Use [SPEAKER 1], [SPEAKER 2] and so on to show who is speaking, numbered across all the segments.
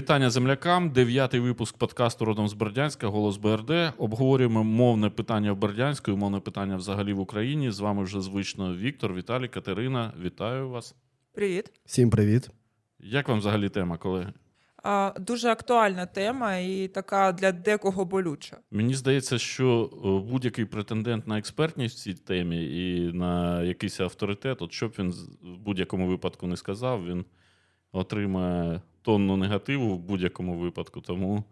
[SPEAKER 1] Вітання землякам. Дев'ятий випуск подкасту родом з Бердянська, голос БРД. Обговорюємо мовне питання в Бердянську і мовне питання взагалі в Україні. З вами вже звично Віктор, Віталій, Катерина. Вітаю вас.
[SPEAKER 2] Привіт.
[SPEAKER 3] Всім привіт.
[SPEAKER 1] Як вам взагалі тема, колеги?
[SPEAKER 2] А, дуже актуальна тема і така для декого болюча.
[SPEAKER 1] Мені здається, що е, будь-який претендент на експертність в цій темі і на якийсь авторитет, от що б він в будь-якому випадку не сказав, він отримає тонну негативу в будь-якому випадку. Тому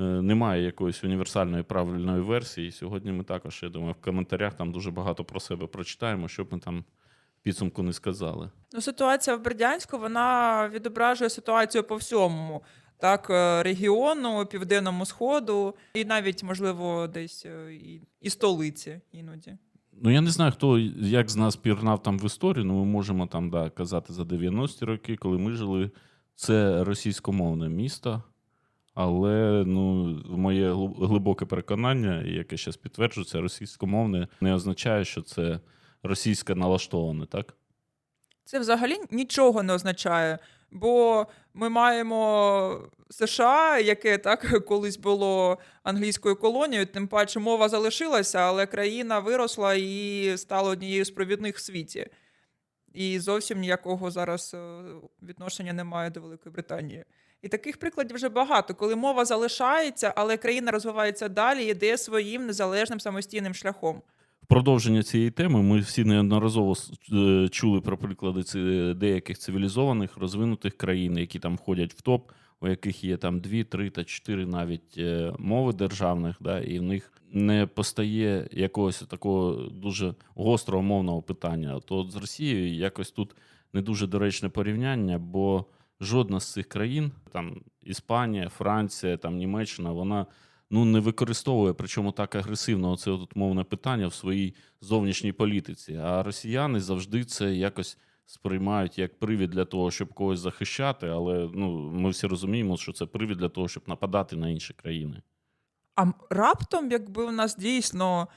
[SPEAKER 1] е, немає якоїсь універсальної правильної версії. Сьогодні ми також, я думаю, в коментарях там дуже багато про себе прочитаємо, щоб ми там підсумку не сказали.
[SPEAKER 2] Ну, ситуація в Бердянську вона відображує ситуацію по всьому. Так, е, регіону, південному сходу, і навіть, можливо, десь е, і, і столиці іноді.
[SPEAKER 1] Ну, я не знаю, хто як з нас пірнав там в історію, ну ми можемо там да, казати за 90-ті роки, коли ми жили. Це російськомовне місто, але ну, моє глибоке переконання, яке зараз підтверджується, російськомовне не означає, що це російське налаштоване, так?
[SPEAKER 2] Це взагалі нічого не означає, бо ми маємо США, яке так колись було англійською колонією, тим паче мова залишилася, але країна виросла і стала однією з провідних в світі. І зовсім ніякого зараз е, відношення немає до Великої Британії. І таких прикладів вже багато, коли мова залишається, але країна розвивається далі і йде своїм незалежним самостійним шляхом.
[SPEAKER 1] В продовження цієї теми ми всі неодноразово е, чули про приклади деяких цивілізованих розвинутих країн, які там входять в топ, у яких є там дві, три та чотири навіть е, мови державних, да, і в них не постає якогось такого дуже гострого мовного питання. То з Росією якось тут не дуже доречне порівняння, бо жодна з цих країн, там Іспанія, Франція, там Німеччина, вона ну не використовує, причому так агресивно оце от мовне питання в своїй зовнішній політиці. А росіяни завжди це якось сприймають як привід для того, щоб когось захищати. Але ну ми всі розуміємо, що це привід для того, щоб нападати на інші країни.
[SPEAKER 2] А раптом, якби у нас дійсно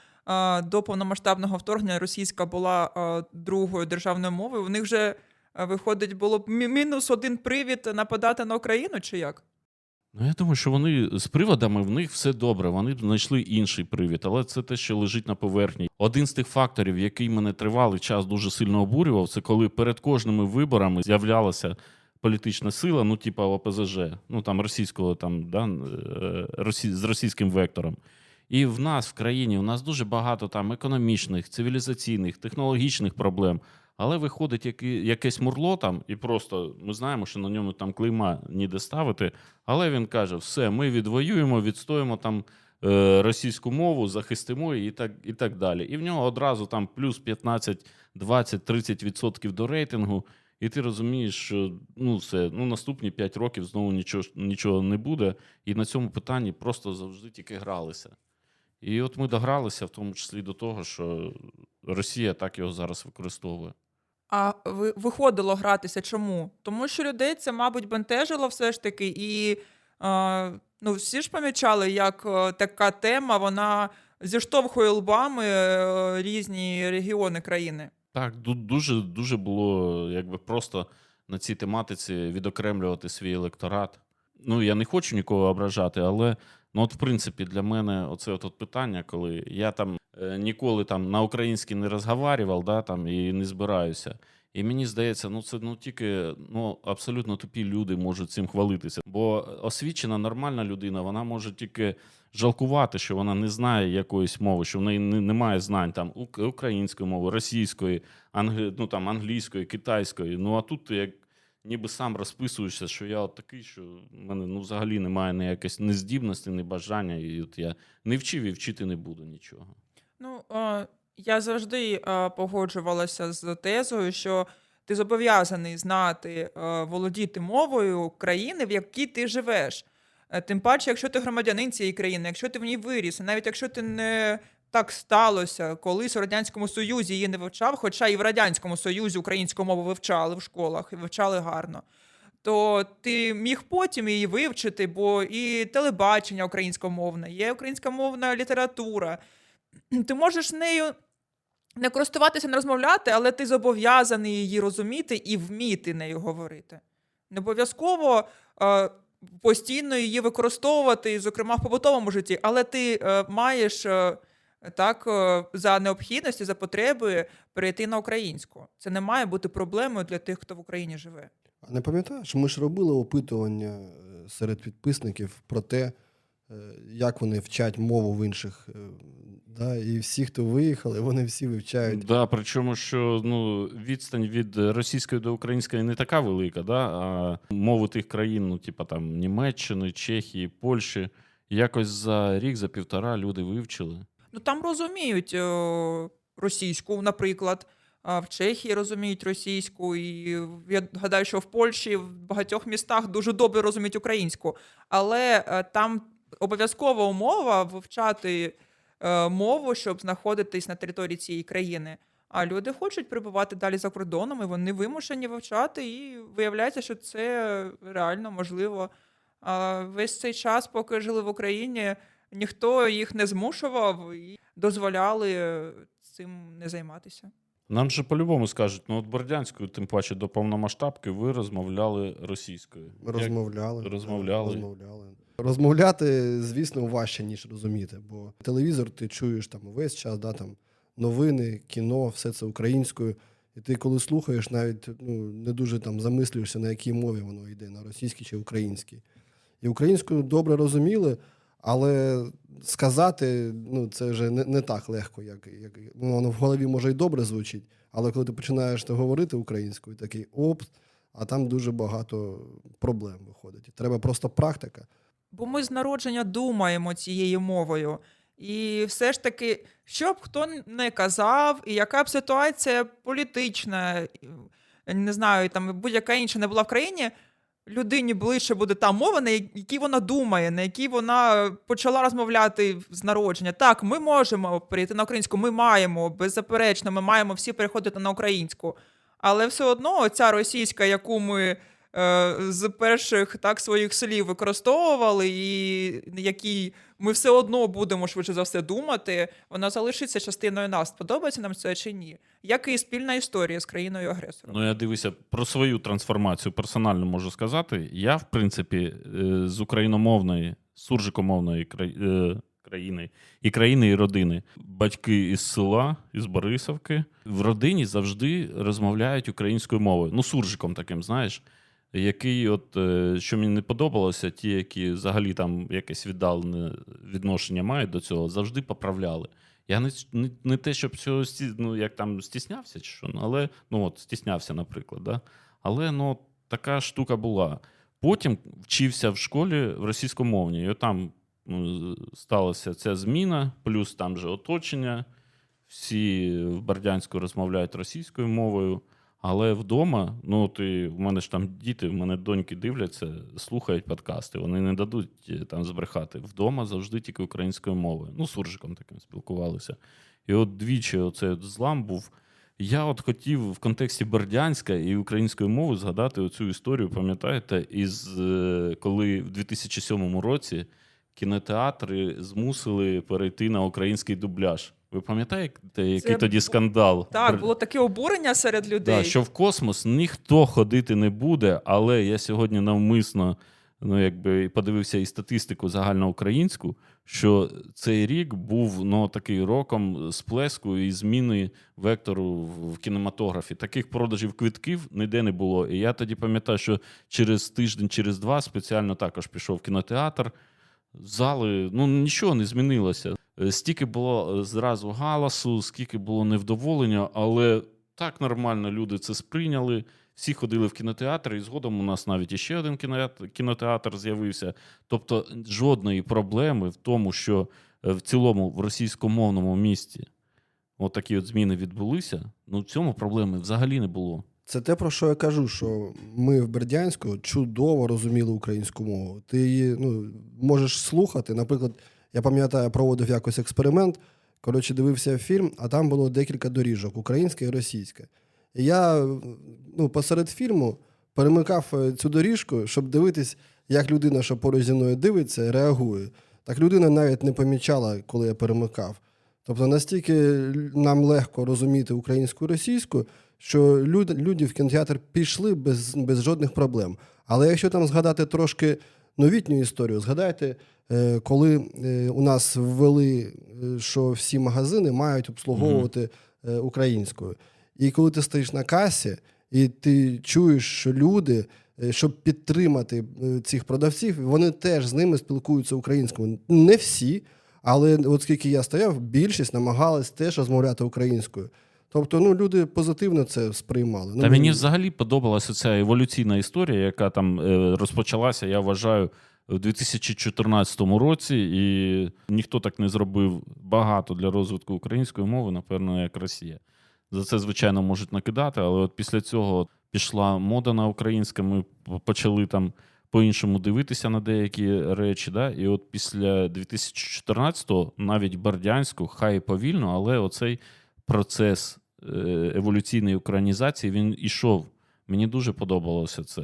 [SPEAKER 2] до повномасштабного вторгнення російська була другою державною мовою, у них вже е, виходить було б мі- мінус один привід нападати на Україну, чи як?
[SPEAKER 1] Ну, я думаю, що вони з приводами в них все добре. Вони знайшли інший привід, але це те, що лежить на поверхні. Один з тих факторів, який мене тривалий час дуже сильно обурював, це коли перед кожними виборами з'являлася політична сила, ну, типа ОПЗЖ, ну там російського там, да, е, росі... з російським вектором. І в нас в країні у нас дуже багато там економічних, цивілізаційних, технологічних проблем. Але виходить яке- якесь мурло там, і просто ми знаємо, що на ньому там клейма ніде ставити. Але він каже: все, ми відвоюємо, відстоїмо там е, російську мову, захистимо її і так, і так далі. І в нього одразу там плюс 15, 20, 30 відсотків до рейтингу. І ти розумієш, що ну все, ну наступні 5 років знову нічого, нічого не буде. І на цьому питанні просто завжди тільки гралися. І от ми догралися, в тому числі до того, що Росія так його зараз використовує.
[SPEAKER 2] А ви, виходило гратися чому? Тому що людей це, мабуть, бентежило все ж таки, і е, ну, всі ж помічали, як е, така тема вона зіштовхує лбами е, різні регіони країни.
[SPEAKER 1] Так, дуже, дуже було якби просто на цій тематиці відокремлювати свій електорат. Ну, я не хочу нікого ображати, але ну, от, в принципі, для мене оце от, питання, коли я там ніколи там на українській не розговарював, да, там, і не збираюся. І мені здається, ну це ну тільки ну абсолютно тупі люди можуть цим хвалитися. Бо освічена нормальна людина, вона може тільки жалкувати, що вона не знає якоїсь мови, що в неї немає знань там української мови, російської, англи, ну там англійської, китайської. Ну а тут ти як ніби сам розписуєшся, що я от такий, що в мене ну взагалі немає ніякої ні здібності, ні бажання, і от я не вчив і вчити не буду нічого.
[SPEAKER 2] Ну, е, я завжди е, погоджувалася з тезою, що ти зобов'язаний знати, е, володіти мовою країни, в якій ти живеш. Е, Тим паче, якщо ти громадянин цієї країни, якщо ти в ній виріс, і навіть якщо ти не так сталося, колись у Радянському Союзі її не вивчав, хоча і в Радянському Союзі українську мову вивчали в школах і вивчали гарно. То ти міг потім її вивчити, бо і телебачення українськомовне, є українськомовна література, ти можеш нею не користуватися, не розмовляти, але ти зобов'язаний її розуміти і вміти нею говорити. Не обов'язково е, постійно її використовувати, зокрема в побутовому житті, але ти е, маєш е, так е, за необхідності, за потреби перейти на українську. Це не має бути проблемою для тих, хто в Україні живе.
[SPEAKER 3] А не пам'ятаєш, ми ж робили опитування е, серед підписників про те, як вони вчать мову в інших. е, Да? І всі, хто виїхали, вони всі вивчають.
[SPEAKER 1] Да, причому, що ну, відстань від російської до української не така велика, да? а мови тих країн, ну, типа там Німеччини, Чехії, Польщі, якось за рік, за півтора люди вивчили.
[SPEAKER 2] Ну там розуміють е, російську, наприклад. А в Чехії розуміють російську, і я гадаю, що в Польщі в багатьох містах дуже добре розуміють українську. Але е, там обов'язкова умова вивчати е, мову, щоб знаходитись на території цієї країни. А люди хочуть перебувати далі за кордоном, і вони вимушені вивчати, і виявляється, що це реально можливо. А весь цей час, поки жили в Україні, ніхто їх не змушував і дозволяли цим не займатися.
[SPEAKER 1] Нам же по-любому скажуть, ну от Бордянською, тим паче до повномасштабки, ви розмовляли російською.
[SPEAKER 3] Ми
[SPEAKER 1] Як-
[SPEAKER 3] розмовляли.
[SPEAKER 1] розмовляли.
[SPEAKER 3] Розмовляти, звісно, важче, ніж розуміти, бо телевізор ти чуєш там увесь час, да, там, новини, кіно, все це українською. І ти, коли слухаєш, навіть ну, не дуже там замислюєшся, на якій мові воно йде, на російській чи українській. І українською добре розуміли, але сказати ну, це вже не, не так легко, як, як ну, воно в голові може й добре звучить, але коли ти починаєш то говорити українською, такий опс, а там дуже багато проблем виходить. Треба просто практика.
[SPEAKER 2] Бо ми з народження думаємо цією мовою. І все ж таки, що б хто не казав, і яка б ситуація політична, не знаю, там будь-яка інша не була в країні, людині ближче буде та мова, на якій вона думає, на якій вона почала розмовляти з народження. Так, ми можемо перейти на українську, ми маємо, беззаперечно, ми маємо всі переходити на українську. Але все одно ця російська, яку ми з перших так своїх слів використовували, і якій ми все одно будемо швидше за все думати, вона залишиться частиною нас. Подобається нам це чи ні? Як і спільна історія з країною агресором.
[SPEAKER 1] Ну, я дивися про свою трансформацію персонально можу сказати. Я, в принципі, е, з україномовної, суржикомовної е, країни і країни, і родини. Батьки із села, із Борисовки. В родині завжди розмовляють українською мовою. Ну, суржиком таким, знаєш. Який, от е, що мені не подобалося, ті, які взагалі там якесь віддалене відношення мають до цього, завжди поправляли. Я не, не, не те, щоб цього ну, як там стіснявся, чи що, але ну от стіснявся, наприклад. Да? Але ну, така штука була. Потім вчився в школі в російськомовній, і там ну, сталася ця зміна, плюс там же оточення. Всі в Бердянську розмовляють російською мовою. Але вдома, ну ти в мене ж там діти, в мене доньки дивляться, слухають подкасти. Вони не дадуть е, там збрехати. Вдома завжди тільки українською мовою. Ну, суржиком таким спілкувалися. І от двічі оцей злам був. Я от хотів в контексті Бердянська і української мови згадати оцю історію, пам'ятаєте, із е, коли в 2007 році кінотеатри змусили перейти на український дубляж. Ви пам'ятаєте, який
[SPEAKER 2] Це
[SPEAKER 1] тоді скандал?
[SPEAKER 2] Так, було таке обурення серед людей.
[SPEAKER 1] Да, що в космос ніхто ходити не буде, але я сьогодні навмисно ну, якби, подивився і статистику загальноукраїнську, що цей рік був ну, такий роком сплеску і зміни вектору в в кінематографі. Таких продажів квитків ніде не було. І я тоді пам'ятаю, що через тиждень, через два спеціально також пішов в кінотеатр. Зали, ну нічого не змінилося. Е, Стільки було е, зразу галасу, скільки було невдоволення, але так нормально люди це сприйняли. Всі ходили в кінотеатр, і згодом у нас навіть іще один кінотеатр, з'явився. Тобто жодної проблеми в тому, що е, в цілому в російськомовному місті от от зміни відбулися. Ну в цьому проблеми взагалі не було.
[SPEAKER 3] Це те, про що я кажу, що ми в Бердянську чудово розуміли українську мову. Ти її ну, можеш слухати. Наприклад, я пам'ятаю, проводив якось експеримент. Коротше, дивився фільм, а там було декілька доріжок українська і російська. І я ну, посеред фільму перемикав е, цю доріжку, щоб дивитись, як людина, що поруч зі мною дивиться, реагує. Так людина навіть не помічала, коли я перемикав. Тобто настільки нам легко розуміти українську і російську, що люди, люди в кінотеатр пішли без, без жодних проблем. Але якщо там згадати трошки новітню історію. Згадайте, е, коли е, у нас ввели, е, що всі магазини мають обслуговувати українською. І коли ти стоїш на касі, і ти чуєш, що люди, щоб підтримати цих продавців, вони теж з ними спілкуються українською. Не всі, але от скільки я стояв, більшість намагалась теж розмовляти українською. Тобто, ну люди позитивно це сприймали. Ну,
[SPEAKER 1] мені взагалі подобалася ця еволюційна історія, яка там е, розпочалася, я вважаю, у 2014 році, і ніхто так не зробив багато для розвитку української мови, напевно, як Росія. За це, звичайно, можуть накидати, але от після цього пішла мода на українське, ми почали там по-іншому дивитися на деякі речі. Да? І от після 2014-го, навіть Бердянську, хай повільно, але оцей процес еволюційної українізації він ішов. Мені дуже подобалося це.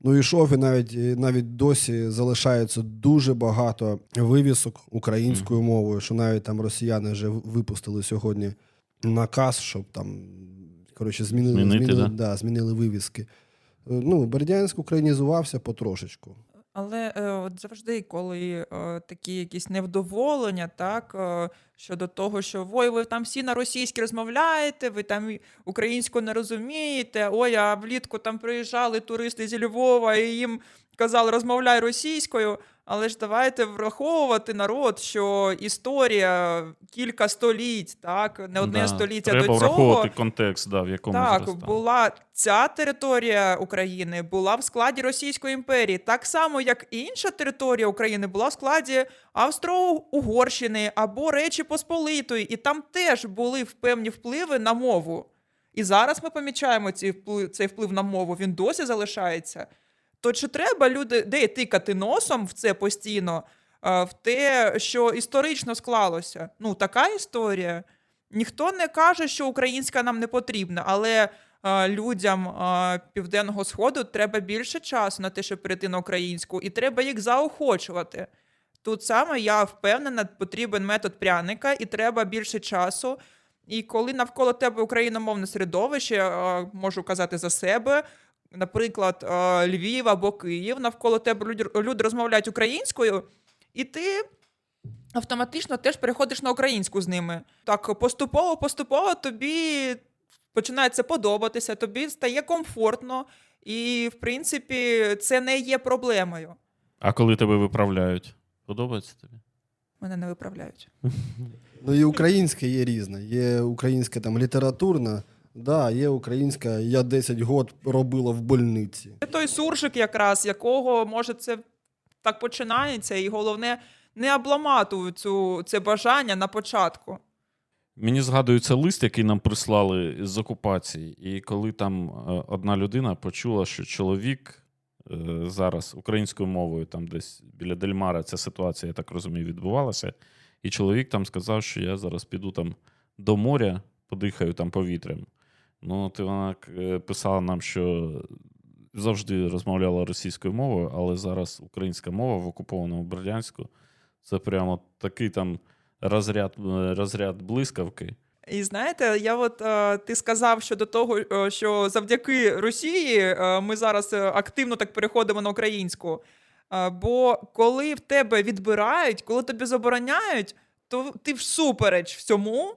[SPEAKER 3] Ну, ішов і навіть, навіть досі залишається дуже багато вивісок українською мовою, що навіть там росіяни вже випустили сьогодні наказ, щоб там коротше, змінили,
[SPEAKER 1] Змінити,
[SPEAKER 3] змінили,
[SPEAKER 1] да?
[SPEAKER 3] да, змінили вивіски. Е, Ну, Бердянськ українізувався потрошечку.
[SPEAKER 2] Але е, от завжди, коли е, такі якісь невдоволення, так е, щодо того, що ой, ви там всі на російській розмовляєте, ви там українську не розумієте. Ой, а влітку там приїжджали туристи зі Львова і їм казали, розмовляй російською. Але ж давайте враховувати народ, що історія кілька століть, так не одне
[SPEAKER 1] Да,
[SPEAKER 2] століття
[SPEAKER 1] Треба
[SPEAKER 2] до цього.
[SPEAKER 1] враховувати контекст, да, в якому
[SPEAKER 2] Так,
[SPEAKER 1] зростав.
[SPEAKER 2] була ця територія України була в складі Російської імперії, так само як і інша територія України була в складі Австро-Угорщини або Речі Посполитої, і там теж були певні впливи на мову. І зараз ми помічаємо цей вплив, цей вплив на мову, він досі залишається. То чи треба люди де тикати носом в це постійно, в те, що історично склалося? Ну, така історія. Ніхто не каже, що українська нам не потрібна, але людям Південного Сходу треба більше часу на те, щоб перейти на українську, і треба їх заохочувати. Тут саме я впевнена, потрібен метод пряника, і треба більше часу. І коли навколо тебе україномовне середовище, можу казати за себе, наприклад, е, Львів або Київ, навколо тебе люди, розмовляють українською, і ти автоматично теж переходиш на українську з ними. Так, поступово, поступово тобі починає це подобатися, тобі стає комфортно, і, в принципі, це не є проблемою.
[SPEAKER 1] А коли тебе виправляють, подобається тобі?
[SPEAKER 2] Мене не виправляють.
[SPEAKER 3] Ну і українське є різне. Є українська там літературна, да, є українська, я 10 год робила в больниці.
[SPEAKER 2] Це той суржик, якраз якого може це так починається, і головне не обламати цю це бажання на початку.
[SPEAKER 1] Мені згадується лист, який нам прислали з окупації, і коли там е, одна людина почула, що чоловік е, зараз українською мовою, там десь біля Дельмара ця ситуація, я так розумію, відбувалася. І чоловік там сказав, що я зараз піду там до моря, подихаю там повітрям. Ну, і вона е, писала нам, що завжди розмовляла російською мовою, але зараз українська мова в окупованому Бердянську це прямо такий там розряд, е, розряд блискавки.
[SPEAKER 2] І знаєте, я от е, ти сказав щодо того, що завдяки Росії ми зараз активно так переходимо на українську. Бо коли в тебе відбирають, коли тобі забороняють, то ти всупереч всьому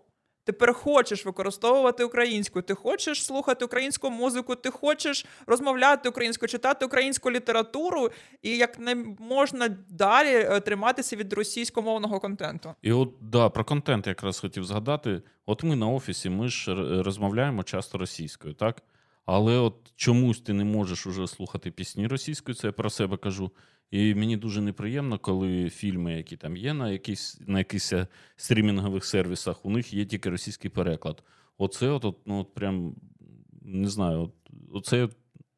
[SPEAKER 2] тепер хочеш використовувати українську. Ти хочеш слухати українську музику, ти хочеш розмовляти українською, читати українську літературу, і як не можна далі е, триматися від російськомовного контенту.
[SPEAKER 1] І от да, про контент якраз хотів згадати. От ми на офісі, ми ж розмовляємо часто російською, так? Але от чомусь ти не можеш уже слухати пісні російською, це я про себе кажу. І мені дуже неприємно, коли фільми, які там є на якісь на якихось е, стрімінгових сервісах, у них є тільки російський переклад. Оце от, от, ну, от прям не знаю, от, оце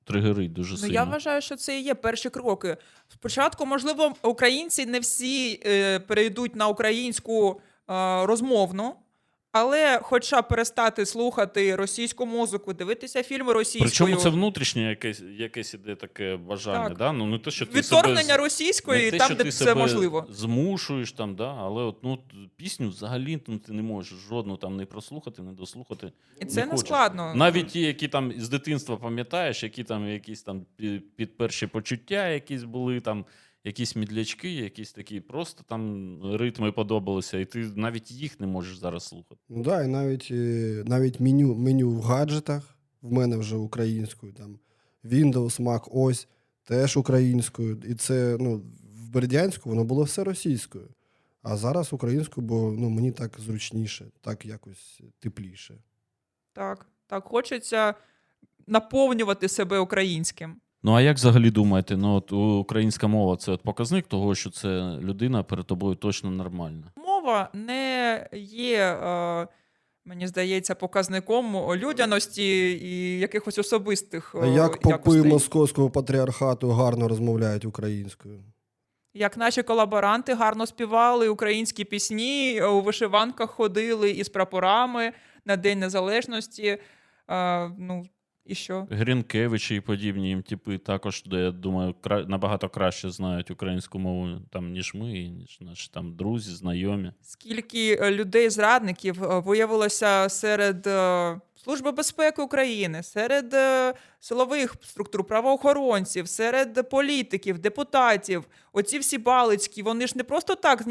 [SPEAKER 1] тригерить дуже
[SPEAKER 2] Ну,
[SPEAKER 1] сильно.
[SPEAKER 2] я вважаю, що це і є перші кроки. Спочатку, можливо, українці не всі е, перейдуть на українську е, розмовну, але хоча перестати слухати російську музику, дивитися фільми російською.
[SPEAKER 1] Причому це внутрішнє якесь, якесь іде таке бажання,
[SPEAKER 2] Так.
[SPEAKER 1] да? ну не те, що ти
[SPEAKER 2] Відторгнення
[SPEAKER 1] себе...
[SPEAKER 2] російської
[SPEAKER 1] не те,
[SPEAKER 2] там,
[SPEAKER 1] що
[SPEAKER 2] де
[SPEAKER 1] ти
[SPEAKER 2] це
[SPEAKER 1] себе
[SPEAKER 2] можливо.
[SPEAKER 1] Змушуєш там, да? але от, ну, пісню взагалі ну, ти не можеш жодну там не прослухати, не дослухати.
[SPEAKER 2] І це не
[SPEAKER 1] хочеш.
[SPEAKER 2] складно.
[SPEAKER 1] Навіть ті, які там з дитинства пам'ятаєш, які там якісь там пі- під перші почуття якісь були там. Якісь мідлячки, якісь такі просто там ритми подобалися, і ти навіть їх не можеш зараз слухати.
[SPEAKER 3] Ну да, і навіть, е, навіть меню, меню в гаджетах в мене вже українською, там Windows, Mac, ось теж українською. І це ну, в Бердянську воно було все російською. А зараз українською, бо ну, мені так зручніше, так якось тепліше.
[SPEAKER 2] Так, так, хочеться наповнювати себе українським.
[SPEAKER 1] Ну а як взагалі думаєте, ну от українська мова це от показник того, що це людина перед тобою точно нормальна?
[SPEAKER 2] Мова не є, е, мені здається, показником людяності і якихось особистих
[SPEAKER 3] А
[SPEAKER 2] е,
[SPEAKER 3] як попи
[SPEAKER 2] якостей.
[SPEAKER 3] московського патріархату гарно розмовляють українською?
[SPEAKER 2] Як наші колаборанти гарно співали українські пісні, е, у вишиванках ходили із прапорами на День Незалежності. Е, ну, і що?
[SPEAKER 1] Грінкевичі і подібні їм типи також, де, я думаю, кра... набагато краще знають українську мову, там, ніж ми, ніж наші там друзі, знайомі.
[SPEAKER 2] Скільки е, людей-зрадників е, виявилося серед Служби безпеки України, серед е, силових структур, правоохоронців, серед політиків, депутатів. Оці всі балицькі, вони ж не просто так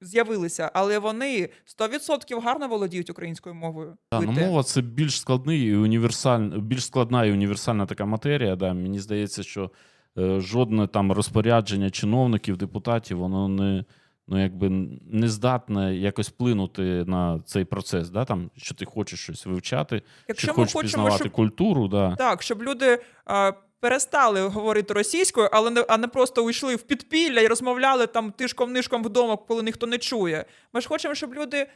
[SPEAKER 2] з'явилися, але вони 100% гарно володіють українською мовою.
[SPEAKER 1] Та, ну, мова це більш складний і універсаль... більш складна і універсальна така матерія. Да. Мені здається, що е, жодне там розпорядження чиновників, депутатів, воно не, ну, якби не здатне якось вплинути на цей процес. Да? Там, що ти хочеш щось вивчати,
[SPEAKER 2] Якщо
[SPEAKER 1] чи хочеш
[SPEAKER 2] хочемо,
[SPEAKER 1] пізнавати
[SPEAKER 2] щоб
[SPEAKER 1] культуру. Да.
[SPEAKER 2] Так, щоб люди а, перестали говорити російською, але не, а не просто уйшли в підпілля і розмовляли там тишком-нишком вдома, коли ніхто не чує. Ми ж хочемо, щоб люди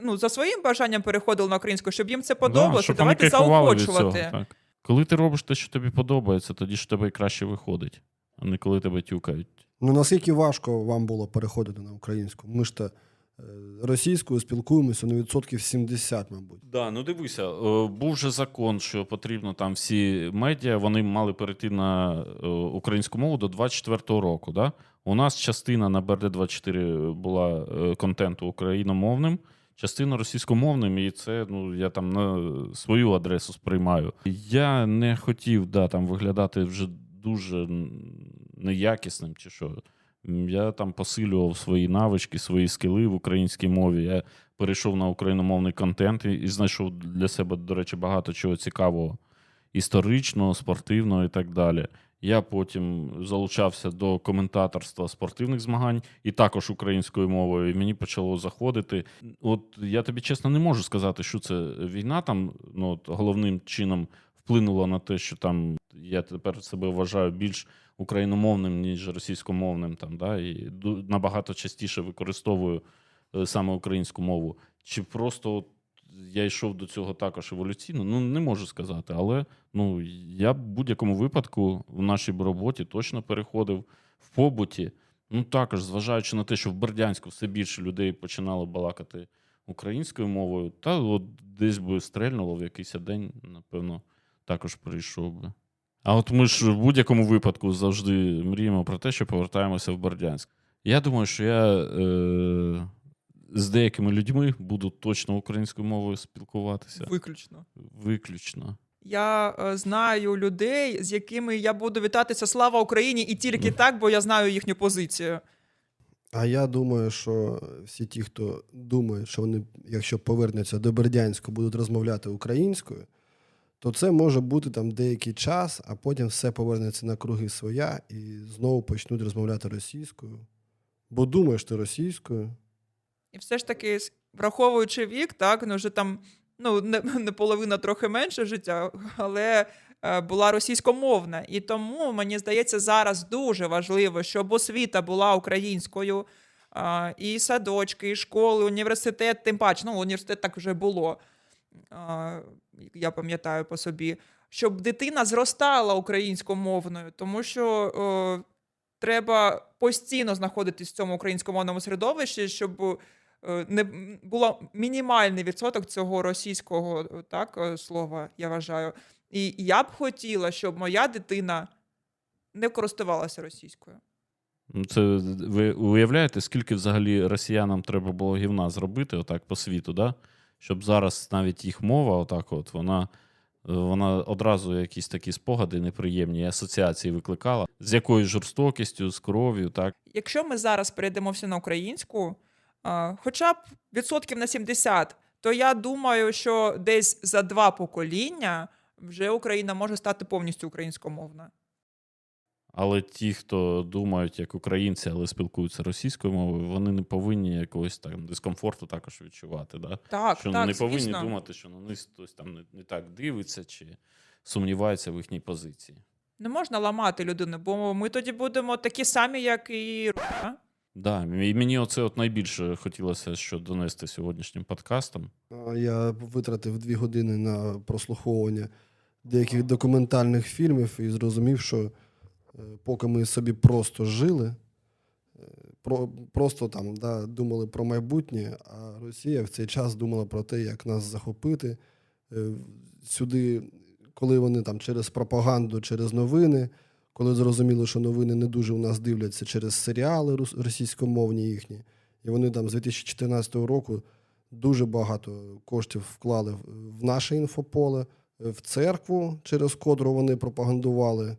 [SPEAKER 2] ну, за своїм бажанням переходили на українську, щоб їм це подобалося.
[SPEAKER 1] вони
[SPEAKER 2] Давайте заохочувати.
[SPEAKER 1] цього, так. Коли ти робиш те, що тобі подобається, тоді ж тебе і краще виходить, а не коли тебе тюкають.
[SPEAKER 3] Ну наскільки важко вам було переходити на українську? Ми ж та е, російською спілкуємося на відсотків 70, мабуть.
[SPEAKER 1] Да, ну дивися, е, був же закон, що потрібно там всі медіа, вони мали перейти на е, українську мову до 24-го року. Да? У нас частина на БРД-24 була е, контенту україномовним, частина російськомовним, і це ну, я там на свою адресу сприймаю. Я не хотів да, там, виглядати вже дуже неякісним чи що. Я там посилював свої навички, свої скіли в українській мові. Я перейшов на україномовний контент і, знайшов для себе, до речі, багато чого цікавого історичного, спортивного і так далі. Я потім залучався до коментаторства спортивних змагань і також українською мовою. І мені почало заходити. От я тобі чесно не можу сказати, що це війна там ну, от, головним чином вплинула на те, що там я тепер себе вважаю більш україномовним, ніж російськомовним. Там, да, і набагато частіше використовую е, саме українську мову. Чи просто от я йшов до цього також еволюційно? Ну, не можу сказати. Але ну, я в будь-якому випадку в нашій роботі точно переходив в побуті. Ну, також, зважаючи на те, що в Бердянську все більше людей починало балакати українською мовою, та от десь би стрельнуло в якийсь день, напевно, також прийшов би. А от ми ж в будь-якому випадку завжди мріємо про те, що повертаємося в Бердянськ. Я думаю, що я е, з деякими людьми буду точно українською мовою спілкуватися.
[SPEAKER 2] Виключно.
[SPEAKER 1] Виключно.
[SPEAKER 2] Я е, знаю людей, з якими я буду вітатися Слава Україні, і тільки так, бо я знаю їхню позицію.
[SPEAKER 3] А я думаю, що всі ті, хто думає, що вони, якщо повернуться до Бердянську, будуть розмовляти українською, то це може бути там деякий час, а потім все повернеться на круги своя і знову почнуть розмовляти російською. Бо думаєш ти російською.
[SPEAKER 2] І все ж таки, враховуючи вік, так, ну вже там ну, не, не половина трохи менше життя, але е, була російськомовна. І тому, мені здається, зараз дуже важливо, щоб освіта була українською. І садочки, і школи, університет, тим паче, ну, університет так вже було. Я пам'ятаю по собі, щоб дитина зростала українськомовною, тому що о, треба постійно знаходитись в цьому українськомовному середовищі, щоб е, не було мінімальний відсоток цього російського е, так, е, слова, я вважаю. І я б хотіла, щоб моя дитина не користувалася російською.
[SPEAKER 1] Ну, Це ви уявляєте, скільки взагалі росіянам треба було гівна зробити отак по світу, да? Щоб зараз навіть їх мова, отак от, вона вона одразу якісь такі спогади неприємні асоціації викликала. З якою жорстокістю, з кров'ю, так.
[SPEAKER 2] Якщо ми зараз перейдемо всі на українську, хоча б відсотків на 70, то я думаю, що десь за два покоління вже Україна може стати повністю українськомовна.
[SPEAKER 1] Але ті, хто думають як українці, але спілкуються російською мовою, вони не повинні якогось там дискомфорту також відчувати. Да?
[SPEAKER 2] Так,
[SPEAKER 1] що
[SPEAKER 2] так,
[SPEAKER 1] не повинні
[SPEAKER 2] звісно.
[SPEAKER 1] думати, що на них хтось там не, не так дивиться чи сумнівається в їхній позиції.
[SPEAKER 2] Не можна ламати людину, бо ми тоді будемо такі самі, як і Русь.
[SPEAKER 1] Да, і мені оце от найбільше хотілося що донести сьогоднішнім подкастом.
[SPEAKER 3] Я витратив дві години на прослуховування деяких документальних фільмів і зрозумів, що поки ми собі просто жили, е, про, просто там да, думали про майбутнє, а Росія в цей час думала про те, як нас захопити. Е, Сюди, коли вони там через пропаганду, через новини, коли зрозуміли, що новини не дуже у нас дивляться через серіали російськомовні їхні, і вони там з 2014 року дуже багато коштів вклали в- наше інфополе, в церкву, через котру вони пропагандували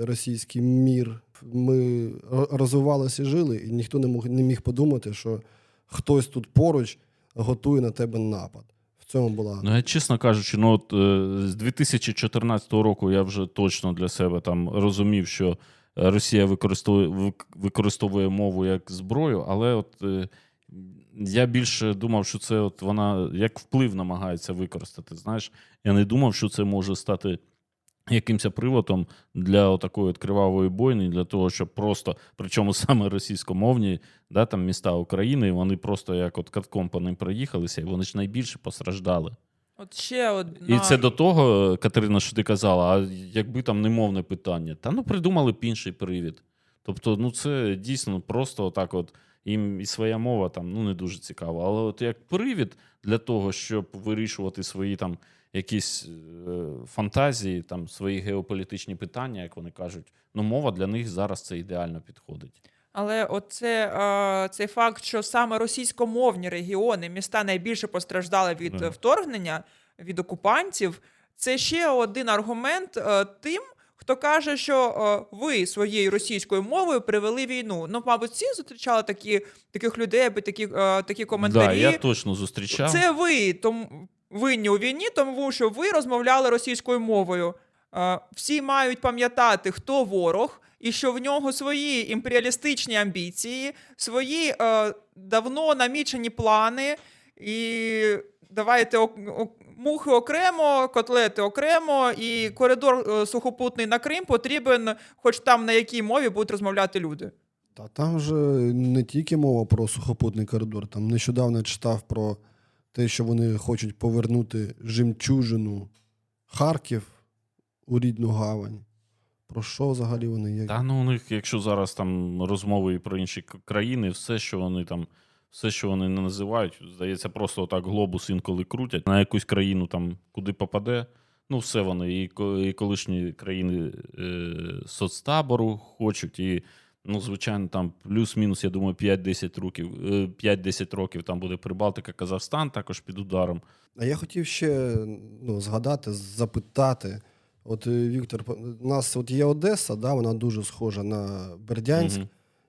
[SPEAKER 3] російський мір. Ми розвивалися і жили, і ніхто не мог не міг подумати, що хтось тут поруч готує на тебе напад. В цьому була
[SPEAKER 1] Ну, я чесно кажучи, ну от е, з 2014 року я вже точно для себе там розумів, що Росія використовує, використовує мову як зброю, але от е, я більше думав, що це от вона як вплив намагається використати. Знаєш, я не думав, що це може стати якимось приводом для такої от кривавої бойни, для того, щоб просто, причому саме російськомовні, да, там міста України, вони просто як от катком по ним проїхалися, і вони ж найбільше постраждали.
[SPEAKER 2] От ще одна...
[SPEAKER 1] І це до того, Катерина, що ти казала, а якби там не мовне питання, та ну придумали б інший привід. Тобто, ну це дійсно просто отак, от їм і своя мова там ну не дуже цікава. Але от як привід для того, щоб вирішувати свої там якісь е, фантазії, там свої геополітичні питання, як вони кажуть, ну мова для них зараз це ідеально підходить.
[SPEAKER 2] Але оце, е, цей факт, що саме російськомовні регіони, міста найбільше постраждали від е, вторгнення, від окупантів, це ще один аргумент е, тим, хто каже, що е, ви своєю російською мовою привели війну. Ну, мабуть, всі зустрічали такі, таких людей, аби такі, е, такі коментарі.
[SPEAKER 1] Да, я точно зустрічав.
[SPEAKER 2] Це ви тому, винні у війні, тому що ви розмовляли російською мовою. Е, Всі мають пам'ятати, хто ворог, і що в нього свої імперіалістичні амбіції, свої е, давно намічені плани. І давайте ок- ок- мухи окремо, котлети окремо, і коридор е, сухопутний на Крим потрібен, хоч там на якій мові будуть розмовляти люди.
[SPEAKER 3] Та там же не тільки мова про сухопутний коридор. Там нещодавно читав про те, що вони хочуть повернути жемчужину Харків у рідну гавань. Про що взагалі вони? Як...
[SPEAKER 1] Та ну у них, якщо зараз там розмови і про інші країни, все, що вони там, все, що вони не називають, здається, просто отак глобус інколи крутять на якусь країну, там куди попаде. Ну, все вони, і колишні країни е, соцтабору хочуть, і, ну, звичайно, там плюс-мінус, я думаю, 5-10 років, е, 5-10 років там буде Прибалтика, Казахстан також під ударом.
[SPEAKER 3] А я хотів ще ну, згадати, запитати. От е, Віктор, у нас от є Одеса, да, вона дуже схожа на Бердянськ,
[SPEAKER 1] Мгм.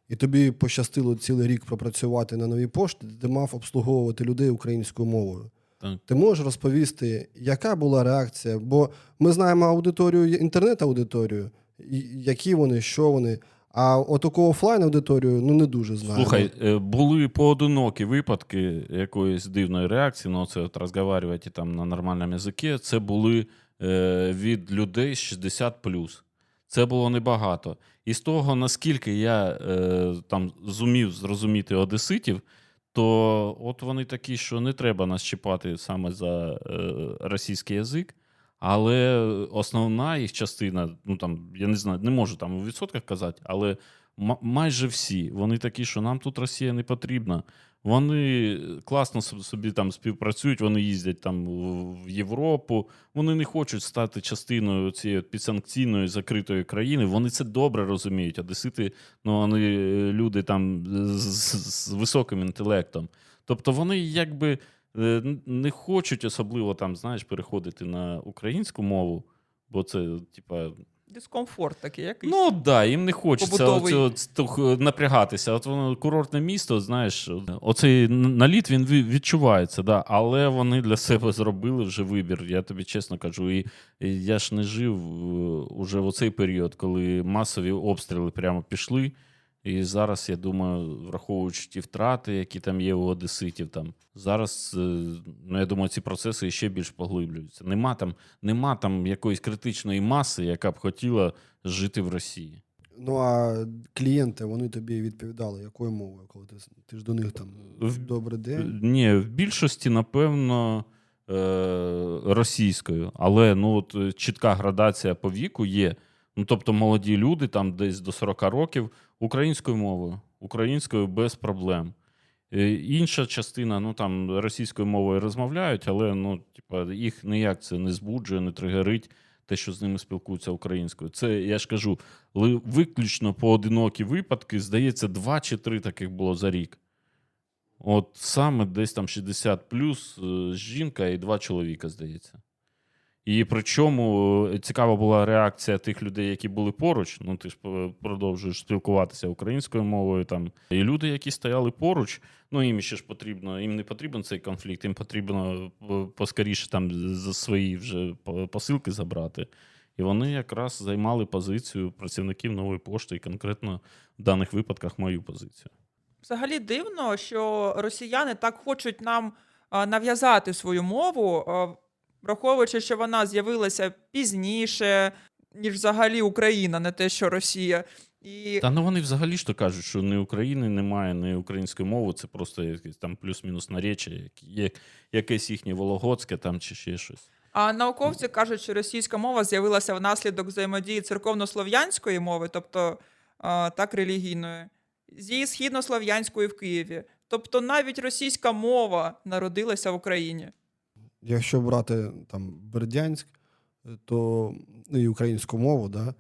[SPEAKER 3] і тобі пощастило цілий рік пропрацювати на новій пошті, де ти мав обслуговувати людей українською мовою.
[SPEAKER 1] Так.
[SPEAKER 3] Ти можеш розповісти, яка була реакція? Бо ми знаємо аудиторію, інтернет-аудиторію, які вони, що вони. А от таку офлайн-аудиторію ну не дуже знаємо.
[SPEAKER 1] Слухай, е, були поодинокі випадки якоїсь дивної реакції, ну це от розговарювати там на нормальному язикі. Це були е, від людей 60 Це було небагато. І з того, наскільки я е, там зумів зрозуміти одеситів, то от вони такі, що не треба нас чіпати саме за е, російський язик. Але основна їх частина, ну там я не знаю, не можу там у відсотках казати, але майже всі вони такі, що нам тут Росія не потрібна. Вони класно собі там співпрацюють, вони їздять там в Європу. Вони не хочуть стати частиною цієї підсанкційної закритої країни. Вони це добре розуміють. Одесити, ну вони е, люди там з, з- з високим інтелектом. Тобто вони якби не хочуть особливо там, знаєш, переходити на українську мову, бо це, типа,
[SPEAKER 2] Дискомфорт такий якийсь.
[SPEAKER 1] Ну так, да, їм не хочеться оцього напрягатися. От воно курортне місто, знаєш, оцей наліт він відчувається, да, але вони для себе зробили вже вибір. Я тобі чесно кажу. І, і я ж не жив е, уже в оцей період, коли масові обстріли прямо пішли. І зараз, я думаю, враховуючи ті втрати, які там є у одеситів, там зараз, е, ну я думаю, ці процеси ще більш поглиблюються. Нема там, нема там якоїсь критичної маси, яка б хотіла жити в Росії.
[SPEAKER 3] Ну а клієнти вони тобі відповідали, якою мовою, коли ти, ти ж до них там
[SPEAKER 1] В-
[SPEAKER 3] добрий день.
[SPEAKER 1] Ні, в більшості, напевно, е- російською, але ну, от, е, чітка градація по віку є. Ну, тобто молоді люди, там десь до 40 років, українською мовою, українською без проблем. Е, Інша частина, ну там російською мовою розмовляють, але ну, типа, їх ніяк це не збуджує, не тригерить те, що з ними спілкуються українською. Це я ж кажу, виключно поодинокі випадки, здається, два чи три таких було за рік. От саме десь там 60 плюс е, жінка і два чоловіка, здається. І причому е, цікава була реакція тих людей, які були поруч. Ну, ти ж е, продовжуєш спілкуватися українською мовою. Там. І люди, які стояли поруч, ну їм ще ж потрібно, їм не потрібен цей конфлікт, їм потрібно е, поскоріше там свої вже посилки забрати. І вони якраз займали позицію працівників нової пошти, і конкретно в даних випадках мою позицію.
[SPEAKER 2] Взагалі дивно, що росіяни так хочуть нам нав'язати свою мову, враховуючи, що вона з'явилася пізніше, ніж взагалі Україна, не те, що Росія. І
[SPEAKER 1] Та ну вони взагалі ж то кажуть, що ні України немає, ні української мови, це просто якесь там плюс-мінус наречя, як- є якесь їхнє вологодське там чи ще щось.
[SPEAKER 2] А науковці кажуть, що російська мова з'явилася внаслідок взаємодії церковнослов'янської мови, тобто а, так релігійної, зі східнослов'янської в Києві. Тобто навіть російська мова народилася в Україні.
[SPEAKER 3] Якщо брати там Бердянськ, то ну, і українську мову, да,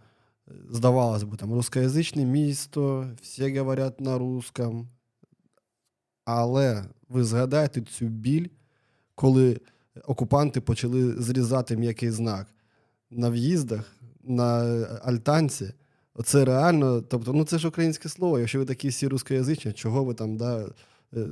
[SPEAKER 3] здавалось би, там рускоязичне місто, всі говорять на русском. Але ви згадайте цю біль, коли окупанти почали зрізати м'який знак на в'їздах, на альтанці. Оце реально, тобто, ну це ж українське слово. Якщо ви такі всі рускоязичні, чого ви там да, е,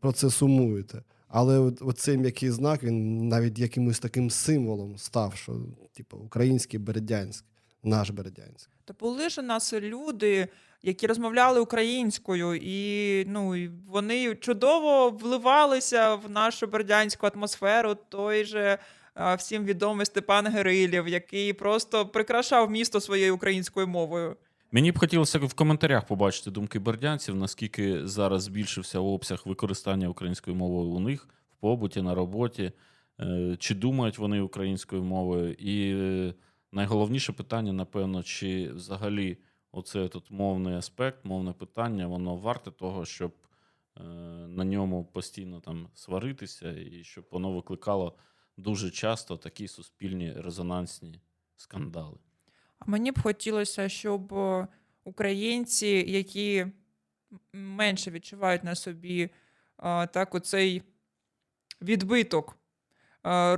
[SPEAKER 3] про це сумуєте? Але оцей м'який знак він навіть якимось таким символом став, що типу, український Бердянськ, наш Бердянськ.
[SPEAKER 2] Та були ж у нас люди, які розмовляли українською, і ну, вони чудово вливалися в нашу бердянську атмосферу. Той же всім відомий Степан Гирилєв, який просто прикрашав місто своєю українською мовою.
[SPEAKER 1] Мені б хотілося в коментарях побачити думки бердянців, наскільки зараз збільшився обсяг використання української мови у них в побуті, на роботі, е, чи думають вони українською мовою. І е, найголовніше питання, напевно, чи взагалі оце тут мовний аспект, мовне питання, воно варте того, щоб е, на ньому постійно там сваритися, і щоб воно викликало дуже часто такі суспільні резонансні скандали.
[SPEAKER 2] Мені б хотілося, щоб е, українці, які менше відчувають на собі а, так оцей відбиток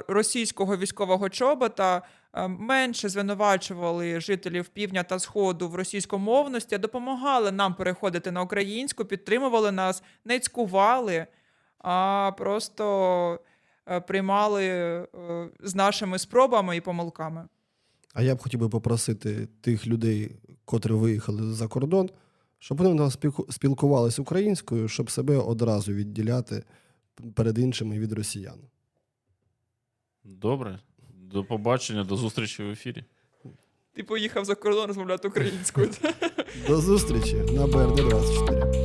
[SPEAKER 2] російського військового чобота, менше звинувачували жителів півдня та сходу в російськомовності, а допомагали нам переходити на українську, підтримували нас, не цькували, а просто е, приймали е, з нашими спробами і помилками.
[SPEAKER 3] А я б хотів би попросити тих людей, котрі виїхали за кордон, щоб вони спілку- спілкувалися українською, щоб себе одразу відділяти перед іншими від росіян.
[SPEAKER 1] Добре. До побачення, до зустрічі в ефірі.
[SPEAKER 2] Ти поїхав за кордон розмовляти українською.
[SPEAKER 3] До зустрічі на БРД 24